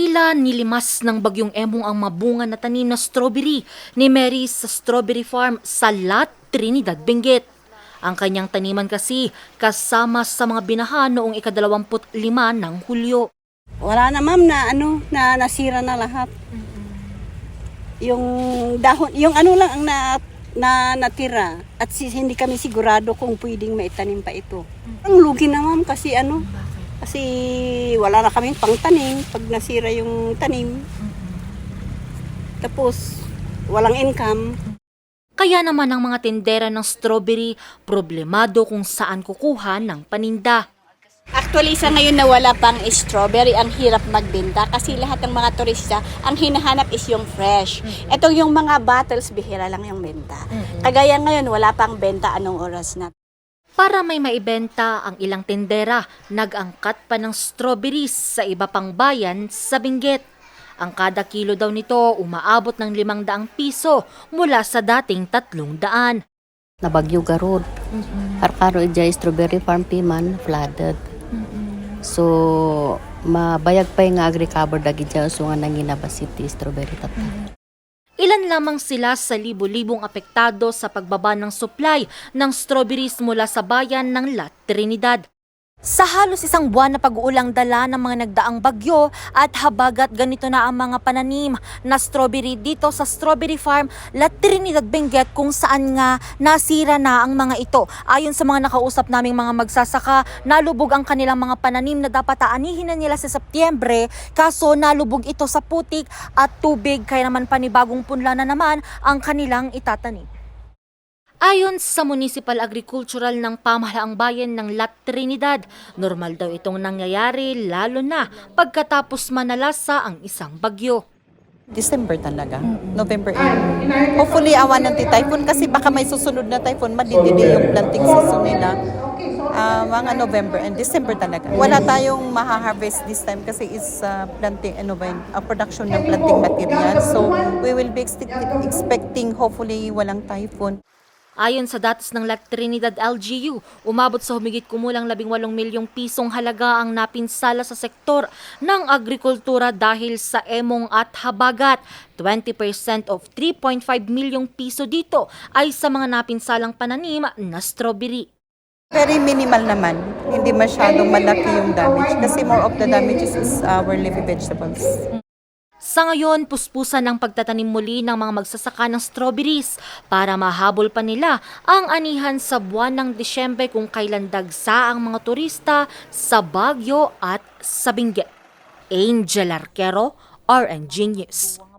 Tila nilimas ng bagyong emong ang mabunga na tanim na strawberry ni Mary sa strawberry farm sa Lat, Trinidad, Benguet. Ang kanyang taniman kasi kasama sa mga binaha noong ikadalawamput lima ng Hulyo. Wala na ma'am na ano, na nasira na lahat. Yung dahon, yung ano lang ang na, na natira at si, hindi kami sigurado kung pwedeng maitanim pa ito. Ang lugi na ma'am kasi ano, kasi wala na kaming pangtanim pag nasira yung tanim. Tapos walang income. Kaya naman ang mga tindera ng strawberry problemado kung saan kukuha ng paninda. Actually, sa ngayon na wala pang strawberry, ang hirap magbenta kasi lahat ng mga turista, ang hinahanap is yung fresh. Ito yung mga bottles, bihira lang yung benta. Kagaya ngayon, wala pang benta anong oras na. Para may maibenta ang ilang tindera, nag-angkat pa ng strawberries sa iba pang bayan sa Benguet. Ang kada kilo daw nito umaabot ng limang daang piso mula sa dating tatlong daan. Nabagyo garod. Arkaro ija strawberry farm piman flooded. So mabayag pa yung nga agri-cover dagi dyan so nga nanginaba city strawberry tata. Ilan lamang sila sa libo-libong apektado sa pagbaba ng supply ng strawberries mula sa bayan ng La Trinidad. Sa halos isang buwan na pag-uulang dala ng mga nagdaang bagyo at habagat ganito na ang mga pananim na strawberry dito sa Strawberry Farm La Trinidad Benguet kung saan nga nasira na ang mga ito. Ayon sa mga nakausap naming mga magsasaka, nalubog ang kanilang mga pananim na dapat aanihin na nila sa Setyembre kaso nalubog ito sa putik at tubig kaya naman panibagong punla na naman ang kanilang itatanim. Ayon sa Municipal Agricultural ng pamahalaang bayan ng La Trinidad, normal daw itong nangyayari lalo na pagkatapos manalasa ang isang bagyo. December talaga. November 8. Hopefully, awan ng typhoon kasi baka may susunod na typhoon, madidili yung planting season nila. Ah, mga November and December talaga. Wala tayong maha-harvest this time kasi is uh, planting, ano ba ah, production ng planting material. So, we will be expect- expecting hopefully walang typhoon. Ayon sa datos ng La Trinidad LGU, umabot sa humigit kumulang 18 milyong pisong halaga ang napinsala sa sektor ng agrikultura dahil sa emong at habagat. 20% of 3.5 milyong piso dito ay sa mga napinsalang pananim na strawberry. Very minimal naman. Hindi masyadong malaki yung damage kasi more of the damages is our leafy vegetables. Sa ngayon, puspusan ang pagtatanim muli ng mga magsasaka ng strawberries para mahabol pa nila ang anihan sa buwan ng Disyembre kung kailan dagsa ang mga turista sa Baguio at sa Benguet. Angel Arquero, RNG News.